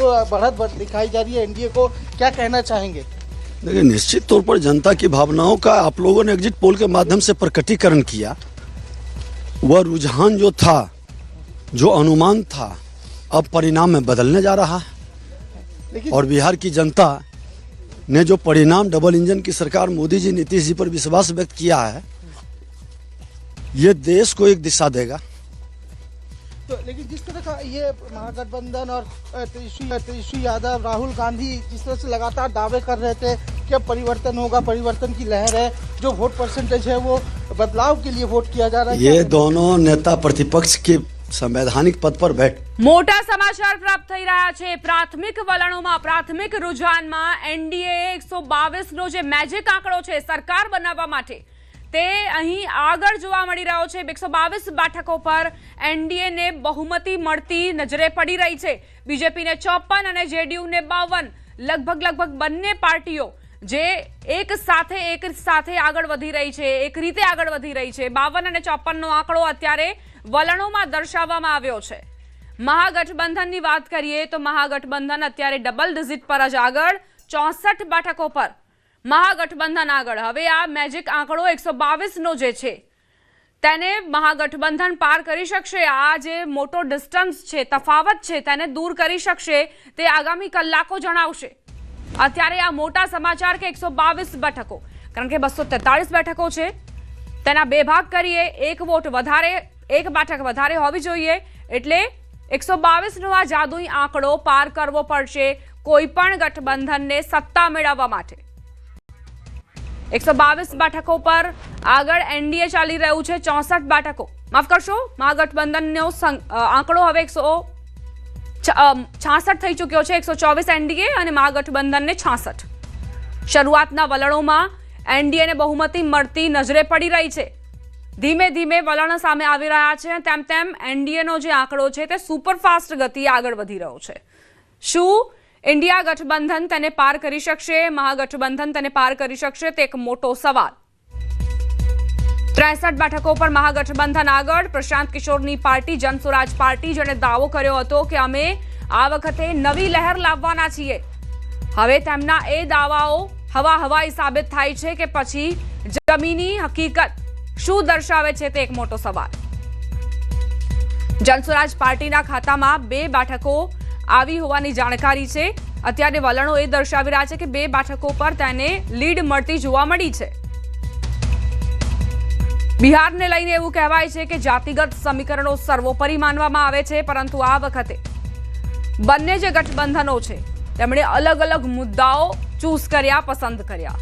जो बढ़त बढ़ दिखाई जा रही है एनडीए को क्या कहना चाहेंगे? देखिए निश्चित तौर पर जनता की भावनाओं का आप लोगों ने एग्जिट पोल के माध्यम से प्रकटीकरण किया। वह रुझान जो था जो अनुमान था अब परिणाम में बदलने जा रहा है। और बिहार की जनता ने जो परिणाम डबल इंजन की सरकार मोदी जी नीतीश जी पर विश्वास व्यक्त किया है ये देश को एक दिशा देगा। तो लेकिन जिस तरह का ये महागठबंधन और अ, तेजस्वी तेजस्वी यादव राहुल गांधी जिस तरह से लगातार दावे कर रहे थे कि अब परिवर्तन होगा परिवर्तन की लहर है जो वोट परसेंटेज है वो बदलाव के लिए वोट किया जा रहा है ये क्या दोनों नेता प्रतिपक्ष के संवैधानिक पद पर बैठ મોટા સમાચાર પ્રાપ્ત થઈ રહ્યા છે પ્રાથમિક વલણોમાં પ્રાથમિક રુઝાનમાં એનડીએ એકસો બાવીસનો જે મેજિક આંકડો છે સરકાર બનાવવા માટે તે અહીં આગળ જોવા મળી રહ્યો છે. એકસો બાવીસ બેઠકો પર એનડીએને બહુમતી મળતી નજરે પડી રહી છે. બીજેપીને ચોપન અને જેડીયુને બાવન. લગભગ લગભગ બંને પાર્ટીઓ જે એક સાથે એક સાથે આગળ વધી રહી છે, એક રીતે આગળ વધી રહી છે. બાવન અને ચોપનનો આંકડો અત્યારે વલણોમાં દર્શાવવામાં આવ્યો છે. મહાગઠબંધનની વાત કરીએ તો મહાગઠબંધન અત્યારે ડબલ ડિઝિટ પર જ આગળ. ચોસઠ બેઠકો પર મહાગઠબંધન આગળ. હવે આ મેજિક આંકડો એકસો બાવીસનો જે છે, તેને મહાગઠબંધન પાર કરી શકશે. આ જે મોટો ડિસ્ટન્સ છે, તફાવત છે, તેને દૂર કરી શકશે. તે આગામી કલાકો જણાવશે. અત્યારે આ મોટા સમાચાર કે એકસો બેઠકો, કારણ કે બસો બેઠકો છે, તેના બે ભાગ કરીએ. એક વોટ વધારે, એક બેઠક વધારે હોવી જોઈએ. એટલે એકસો બાવીસનો આ જાદુઈ આંકડો પાર કરવો પડશે કોઈ પણ ગઠબંધનને સત્તા મેળવવા માટે. એકસો બાવીસ બેઠકો પર આગળ એનડીએ ચાલી રહ્યું છે, ચોસઠ બેઠકો. માફ કરશો મહાગઠબંધનનો આંકડો હવે એકસો છાસઠ થઈ ચૂક્યો છે, એકસો ચોવીસ એનડીએ અને મહાગઠબંધનને છાસઠ. શરૂઆતના વલણોમાં એનડીએને બહુમતી મળતી નજરે પડી રહી છે. ધીમે ધીમે વલણ સામે આવી રહ્યા છે, તેમ તેમ એનડીએનો જે આંકડો છે, તે સુપરફાસ્ટ ગતિએ આગળ વધી રહ્યો છે. શું ઇન્ડિયા ગઠબંધન તેને પાર કરી શકશે, મહાગઠબંધન તેને પાર કરી શકશે, તે એક મોટો સવાલ. ત્રેસઠ બેઠકો પર મહાગઠબંધન આગળ, પ્રશાંત કિશોરની પાર્ટી જનસ્વરાજ પાર્ટી, જેણે દાવો કર્યો હતો કે અમે આ વખતે નવી લહેર લાવવાના છીએ. હવે તેમના એ દાવાઓ હવા હવાઈ સાબિત થાય છે કે પછી જમીની હકીકત શું દર્શાવે છે તે એક મોટો સવાલ. જનસ્વરાજ પાર્ટીના ખાતામાં બે બેઠકો આવી હોવાની જાણકારી છે. અત્યારે વલણો એ દર્શાવી રહ્યા છે કે બે બેઠકો પર તેને લીડ મળતી જોવા મળી છે. બિહારને લઈને એવું કહેવાય છે કે જાતિગત સમીકરણો સર્વોપરી માનવામાં આવે છે, પરંતુ આ વખતે બંને જે ગઠબંધનો છે. તેમણે અલગ અલગ મુદ્દાઓ ચૂઝ કર્યા, પસંદ કર્યા.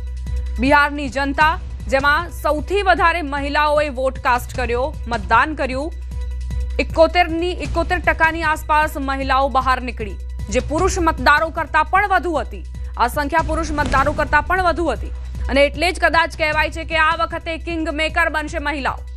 બિહારની જનતા, જેમાં સૌથી વધારે મહિલાઓએ વોટ કાસ્ટ કર્યો, મતદાન કર્યું એકોતેરની, એકોતેર ટકાની આસપાસ મહિલાઓ બહાર નીકળી, જે પુરુષ મતદારો કરતાં પણ વધુ હતી. આ સંખ્યા પુરુષ મતદારો કરતાં પણ વધુ હતી. અને એટલે જ કદાચ કહેવાય છે કે આ વખતે કિંગ મેકર બનશે મહિલાઓ.